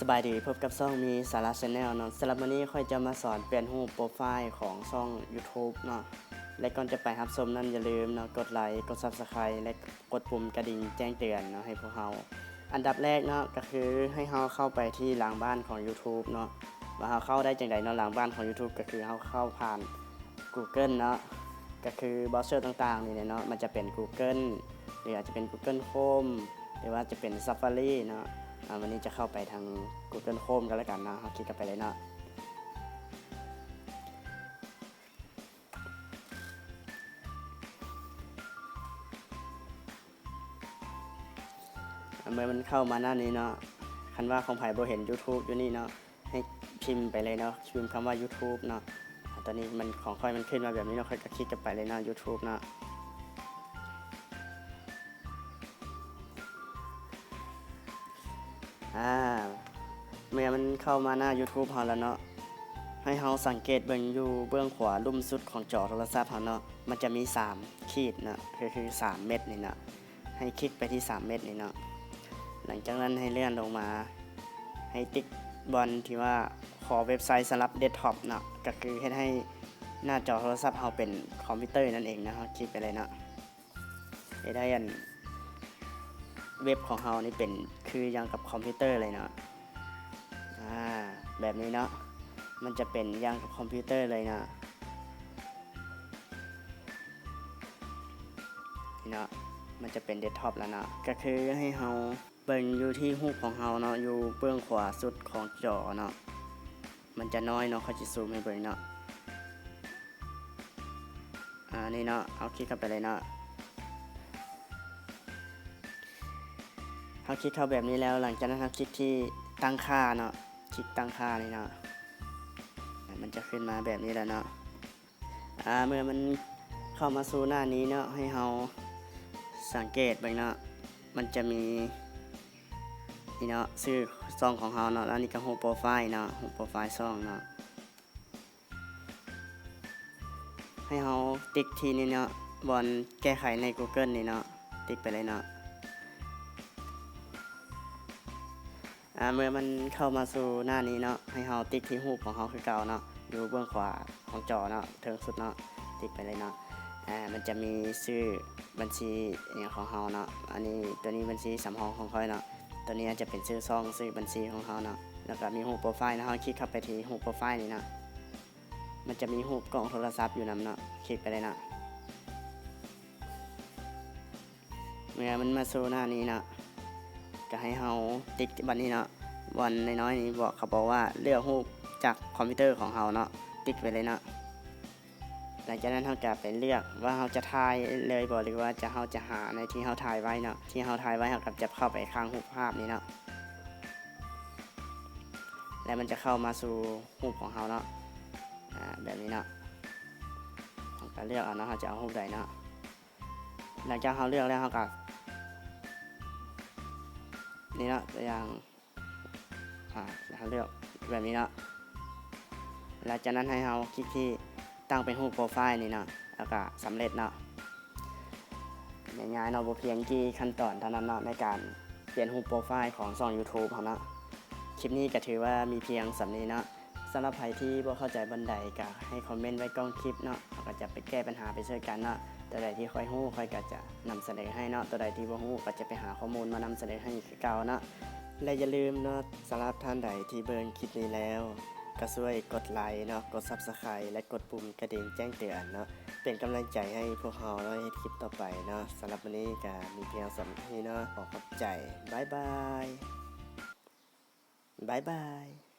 สบายดีพบกับช่องมีสาระชาแนลเนาะสำหรับวันนี้ค่อยจะมาสอนเปลี่ยนรูปโปรไฟล์ของช่อง YouTube เนาะและก่อนจะไปรับชมนั้นอย่าลืมเนาะกดไลค์กด Subscribe และกดปุ่มกระดิ่งแจ้งเตือนเนาะให้พวกเราอันดับแรกเนาะก็คือให้เราเข้าไปที่หลังบ้านของ YouTube เนาะว่าเราเข้าได้จังไดเนาะหลังบ้านของ YouTube ก็คือเราเข้าผ่าน Google เนาะก็คือเบราว์เซอร์ต่างๆนี่เนาะมันจะเป็น Google หรืออาจจะเป็น Google Chrome หรือว่าจะเป็น Safari เนาะ วันนี้จะเข้าไปทาง Google Chrome กันแล้วกันนะคลิกกันไปเลยนะเมื่อมันเข้ามาหน้านี้เนาะคันว่าของไผ่โบเห็น YouTube อยู่นี่เนาะให้พิมพ์ไปเลยเนาะพิมพ์คำว่า YouTube เนาะตอนนี้มันของค่อยมันขึ้นมาแบบนี้เนาะค่อยก็คลิกกันไปเลยเนาะ YouTube เนาะ อ่าเมื่อมันเข้ามาหน้า YouTube เฮาแล้วเนาะให้เฮาสังเกตเบิ่งอยู่เบื้องขวาลุ่มสุดของจอโทรศัพท์เฮาเนาะมันจะมี 3 ขีดเนาะคือคือ 3 เม็ดนี่เนาะให้คลิกไปที่ 3 เม็ดนี่เนาะหลังจากนั้นให้เลื่อนลงมา ให้ติ๊กบอลที่ว่าขอเว็บไซต์สำหรับเดสก์ท็อปเนาะก็คือเฮ็ดให้หน้าจอโทรศัพท์เฮาเป็นคอมพิวเตอร์นั่นเองนะเฮาคลิกไปเลยเนาะให้ได้อัน เว็บของเรานี่เป็นคืออยังกับคอมพิวเตอร์เลยเนาะอ่าแบบนี้เนาะมันจะเป็นยังกับคอมพิวเตอร์เลยเนาะนี่เนาะมันจะเป็นเดสก์ท็อปแล้วเนาะก็คือให้เราเบิ่งอยู่ที่รูปของเราเนาะอยู่เบื้องขวาสุดของจอเนาะมันจะน้อยเนาะเขาจะซูมให้เบิ่งเนาะอ่านี่เนาะเอาคลิกเข้าไปเลยเนาะ เขาคลิกเข้าแบบนี้แล้วหลังจากนั้นเขาคลิกที่ตั้งค่าเนาะคลิกตั้งค่านี่เนาะมันจะขึ้นมาแบบนี้แล้วเนาะอ่าเมื่อมันเข้ามาสู่หน้านี้เนาะให้เราสังเกตไปเนาะมันจะมีนี่เนาะชื่อซองของเราเนาะแล้วนี่ก็โฮโปรไฟล์เนาะโฮโปรไฟล์ซองเนาะให้เราติ๊กทีนี่เนาะบอนแก้ไขใน Google นี่เนาะติ๊กไปเลยเนาะ อ่าเมื่อมันเข้ามาสู่หน้านี้เนาะให้เราติ๊กที่รูปของเราคือเก่าเนาะอยู่เบื้องขวาของจอเนาะเทิงสุดเนาะติ๊กไปเลยเนาะอ่ามันจะมีชื่อบัญชีอย่างของเราเนาะอันนี้ตัวนี้บัญชีสำรองของค่อยเนาะตัวนี้จะเป็นชื่อซองชื่อบัญชีของเราเนาะแล้วก็มีรูปโปรไฟล์นะเราคลิกเข้าไปที่รูปโปรไฟล์นี่เนาะมันจะมีรูปกล่องโทรศัพท์อยู่นํเนาะคลิกไปเลยเนาะเมื่อมันมาสู่หน้านี้เนาะ ก็ให้เฮาติ๊กบันนี้เนาะวันน้อยๆนี้บอกเขาบอกว่าเลือกรูปจากคอมพิวเตอร์ของเฮาเนาะติ๊กไปเลยเนาะหลังจากนั้นเฮาจะไปเลือกว่าเฮาจะถ่ายเลยบ่หรือว่าจะเฮาจะหาในที่เฮาถ่ายไว้เนาะที่เฮาถ่ายไว้เฮากับจะเข้าไปข้างรูปภาพนี้เนาะแล้วมันจะเข้ามาสู่รูปของเฮาเนาะแบบนี้เนาะเราก็เลือกเอาเนาะเฮาจะเอารูปใดเนาะหลังจากเฮาเลือกแล้วเฮาก็ นี่เนาะตัวอย่างอ่าเราเลือกแบบนี้เนาะหลังจากนั้นให้เราคลิกที่ตั้งเป็นรูปโปรไฟล์นี่เนาะแล้วก็สำเร็จเนาะง่ายๆเนาะบ่เพียงกี่ขั้นตอนเท่านั้นเนาะในการเปลี่ยนรูปโปรไฟล์ของช่อง YouTube เขาเนาะคลิปนี้ก็ถือว่ามีเพียงสำนี้เนาะสำหรับใครที่บ่เข้าใจบันไดก็ให้คอมเมนต์ไว้กล้องคลิปเนาะเราก็จะไปแก้ปัญหาไปช่วยกันเนาะ ตัวใดที่ค่อยฮู้ค่อยก็จะนำเสนอให้เนาะตัวใดที่บ่ฮู้ก็จะไปหาข้อมูลมานำเสนอให้คือเก่าเนาะและอย่าลืมเนาะสำหรับท่านใดที่เบิ่งคลิปนี้แล้ว ก็ช่วยกดไลค์เนาะกด Subscribe และกดปุ่มกระดิ่งแจ้งเตือนเนาะเป็นกำลังใจให้พวกเราเนาะให้คลิปต่อไปเนาะสำหรับวันนี้ก็มีเพียงสำนี้เนาะขอขอบใจบ๊ายบายบ๊ายบาย